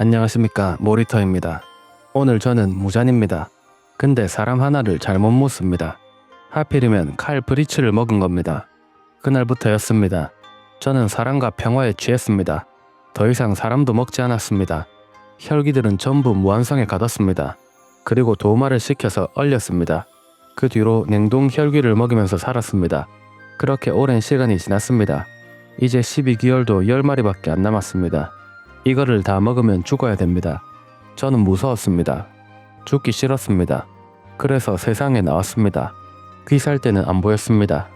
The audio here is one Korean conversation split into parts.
안녕하십니까 모리터입니다. 오늘 저는 무잔입니다. 근데 사람 하나를 잘못 못 씁니다. 하필이면 칼 브리츠를 먹은 겁니다. 그날부터였습니다. 저는 사랑과 평화에 취했습니다. 더 이상 사람도 먹지 않았습니다. 혈기들은 전부 무한성에 가뒀습니다. 그리고 도마를 시켜서 얼렸습니다. 그 뒤로 냉동 혈기를 먹이면서 살았습니다. 그렇게 오랜 시간이 지났습니다. 이제 12개월도 10마리밖에 안 남았습니다. 이거를 다 먹으면 죽어야 됩니다. 저는 무서웠습니다. 죽기 싫었습니다. 그래서 세상에 나왔습니다. 귀살 때는 안 보였습니다.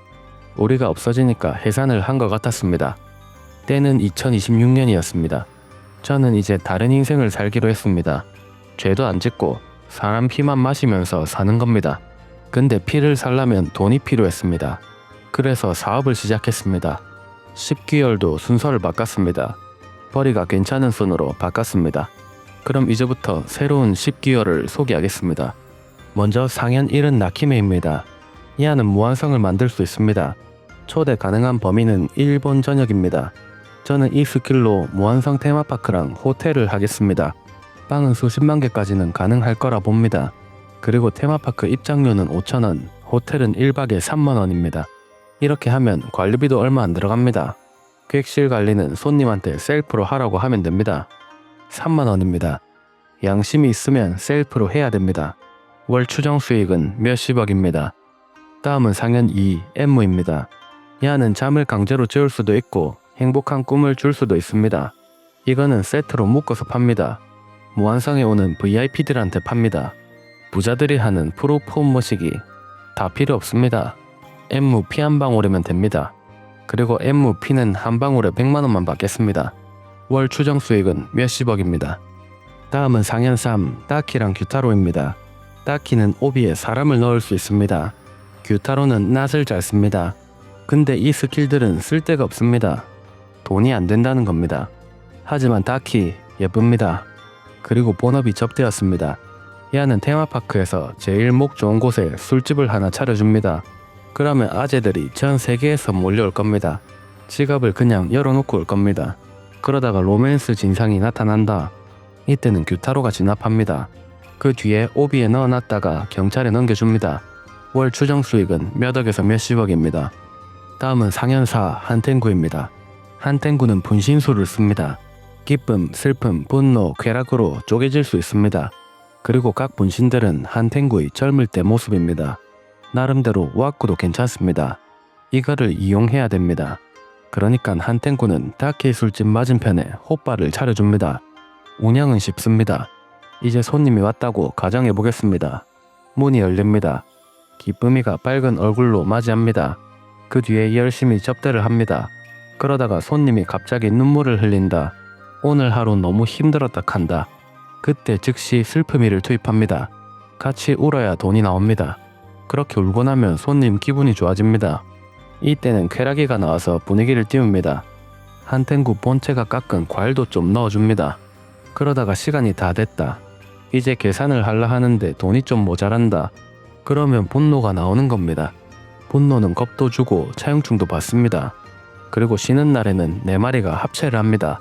우리가 없어지니까 해산을 한 것 같았습니다. 때는 2026년이었습니다. 저는 이제 다른 인생을 살기로 했습니다. 죄도 안 짓고 사람 피만 마시면서 사는 겁니다. 근데 피를 살려면 돈이 필요했습니다. 그래서 사업을 시작했습니다. 10개월도 순서를 바꿨습니다. 벌이가 괜찮은 순으로 바꿨습니다. 그럼 이제부터 새로운 10개월을 소개하겠습니다. 먼저 상현 1은 나키메입니다. 이 안은 무한성을 만들 수 있습니다. 초대 가능한 범위는 일본 전역입니다. 저는 이 스킬로 무한성 테마파크랑 호텔을 하겠습니다. 빵은 수십만 개까지는 가능할 거라 봅니다. 그리고 테마파크 입장료는 5,000원, 호텔은 1박에 3만원입니다. 이렇게 하면 관리비도 얼마 안 들어갑니다. 객실 관리는 손님한테 셀프로 하라고 하면 됩니다. 3만원입니다. 양심이 있으면 셀프로 해야 됩니다. 월 추정 수익은 몇십억입니다. 다음은 상현 2, 엠무입니다. 야는 잠을 강제로 재울 수도 있고 행복한 꿈을 줄 수도 있습니다. 이거는 세트로 묶어서 팝니다. 무한성에 오는 VIP들한테 팝니다. 부자들이 하는 프로포음 머시기 다 필요 없습니다. 엠무 피 한 방울이면 됩니다. 그리고 피는 한 방울에 100만 원만 받겠습니다. 월 추정 수익은 몇십억입니다. 다음은 상현 3, 따키랑 규타로입니다. 따키는 오비에 사람을 넣을 수 있습니다. 규타로는 낫을 잘 씁니다. 근데 이 스킬들은 쓸데가 없습니다. 돈이 안 된다는 겁니다. 하지만 따키 예쁩니다. 그리고 본업이 접대였습니다. 야는 테마파크에서 제일 목 좋은 곳에 술집을 하나 차려줍니다. 그러면 아재들이 전 세계에서 몰려올 겁니다. 지갑을 그냥 열어놓고 올 겁니다. 그러다가 로맨스 진상이 나타난다. 이때는 규타로가 진압합니다. 그 뒤에 오비에 넣어놨다가 경찰에 넘겨줍니다. 월 추정 수익은 몇 억에서 몇십억입니다. 다음은 상현사 한텐구입니다. 한텐구는 분신술을 씁니다. 기쁨, 슬픔, 분노, 쾌락으로 쪼개질 수 있습니다. 그리고 각 분신들은 한텐구의 젊을 때 모습입니다. 나름대로 와꾸도 괜찮습니다. 이거를 이용해야 됩니다. 그러니까 한텐구는 다케 술집 맞은편에 호빠를 차려줍니다. 운영은 쉽습니다. 이제 손님이 왔다고 가정해 보겠습니다. 문이 열립니다. 기쁨이가 빨간 얼굴로 맞이합니다. 그 뒤에 열심히 접대를 합니다. 그러다가 손님이 갑자기 눈물을 흘린다. 오늘 하루 너무 힘들었다 한다. 그때 즉시 슬픔이를 투입합니다. 같이 울어야 돈이 나옵니다. 그렇게 울고 나면 손님 기분이 좋아집니다. 이때는 쾌락이가 나와서 분위기를 띄웁니다. 한텐구 본체가 깎은 과일도 좀 넣어줍니다. 그러다가 시간이 다 됐다. 이제 계산을 하려 하는데 돈이 좀 모자란다. 그러면 분노가 나오는 겁니다. 분노는 겁도 주고 차용충도 받습니다. 그리고 쉬는 날에는 네 마리가 합체를 합니다.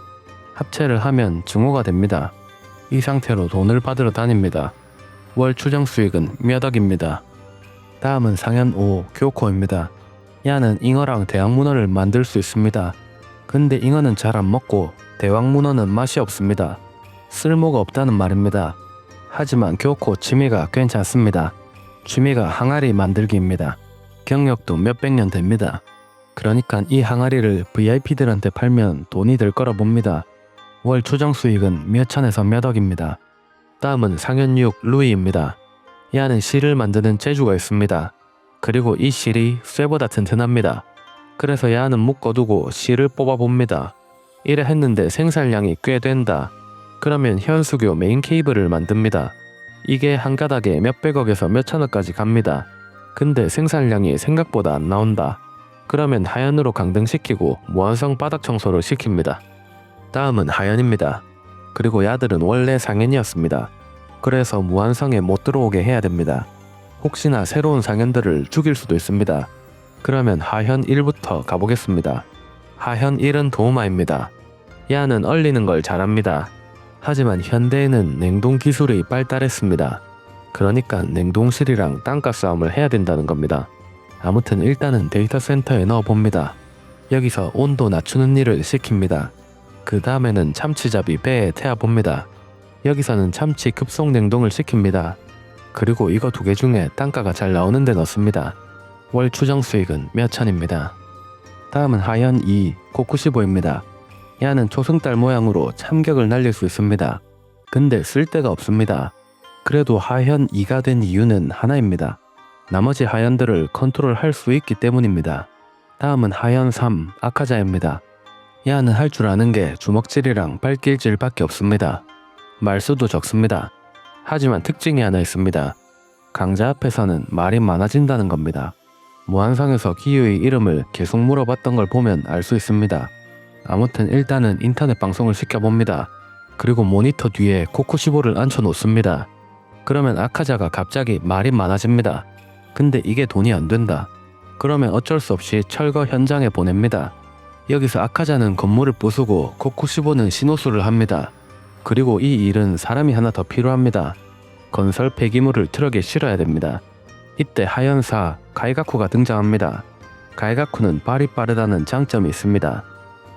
합체를 하면 증오가 됩니다. 이 상태로 돈을 받으러 다닙니다. 월 추정 수익은 몇 억입니다. 다음은 상현 5 교코입니다. 야는 잉어랑 대왕문어를 만들 수 있습니다. 근데 잉어는 잘 안 먹고 대왕문어는 맛이 없습니다. 쓸모가 없다는 말입니다. 하지만 교코 취미가 괜찮습니다. 취미가 항아리 만들기입니다. 경력도 몇백 년 됩니다. 그러니까 이 항아리를 VIP들한테 팔면 돈이 될 거라 봅니다. 월 추정 수익은 몇 천에서 몇 억입니다. 다음은 상현 6 루이입니다. 이 안은 실을 만드는 재주가 있습니다. 그리고 이 실이 쇠보다 튼튼합니다. 그래서 야는 묶어두고 실을 뽑아봅니다. 이래 했는데 생산량이 꽤 된다. 그러면 현수교 메인 케이블을 만듭니다. 이게 한 가닥에 몇백억에서 몇천억까지 갑니다. 근데 생산량이 생각보다 안 나온다. 그러면 하연으로 강등시키고 무한성 바닥 청소를 시킵니다. 다음은 하연입니다. 그리고 야들은 원래 상현이었습니다. 그래서 무한성에 못 들어오게 해야 됩니다. 혹시나 새로운 상현들을 죽일 수도 있습니다. 그러면 하현 1부터 가보겠습니다. 하현 1은 도우마입니다. 야는 얼리는 걸 잘합니다. 하지만 현대에는 냉동 기술이 발달했습니다. 그러니까 냉동실이랑 땅가 싸움을 해야 된다는 겁니다. 아무튼 일단은 데이터 센터에 넣어 봅니다. 여기서 온도 낮추는 일을 시킵니다. 그 다음에는 참치잡이 배에 태워 봅니다. 여기서는 참치 급속 냉동을 시킵니다. 그리고 이거 두 개 중에 단가가 잘 나오는 데 넣습니다. 월 추정 수익은 몇 천입니다. 다음은 하연 2 코쿠시보입니다. 야는 초승달 모양으로 참격을 날릴 수 있습니다. 근데 쓸데가 없습니다. 그래도 하연 2가 된 이유는 하나입니다. 나머지 하연들을 컨트롤 할 수 있기 때문입니다. 다음은 하연 3 아카자입니다. 야는 할 줄 아는 게 주먹질이랑 발길질밖에 없습니다. 말수도 적습니다. 하지만 특징이 하나 있습니다. 강자 앞에서는 말이 많아진다는 겁니다. 무한상에서 기유의 이름을 계속 물어봤던 걸 보면 알 수 있습니다. 아무튼 일단은 인터넷 방송을 시켜봅니다. 그리고 모니터 뒤에 코코시보를 앉혀 놓습니다. 그러면 아카자가 갑자기 말이 많아집니다. 근데 이게 돈이 안 된다. 그러면 어쩔 수 없이 철거 현장에 보냅니다. 여기서 아카자는 건물을 부수고 코코시보는 신호수를 합니다. 그리고 이 일은 사람이 하나 더 필요합니다. 건설 폐기물을 트럭에 실어야 됩니다. 이때 하연사 가이가쿠가 등장합니다. 가이가쿠는 발이 빠르다는 장점이 있습니다.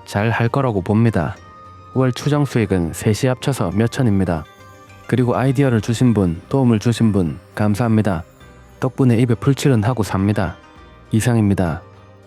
잘 할 거라고 봅니다. 월 추정 수익은 셋이 합쳐서 몇 천입니다. 그리고 아이디어를 주신 분, 도움을 주신 분 감사합니다. 덕분에 입에 풀칠은 하고 삽니다. 이상입니다.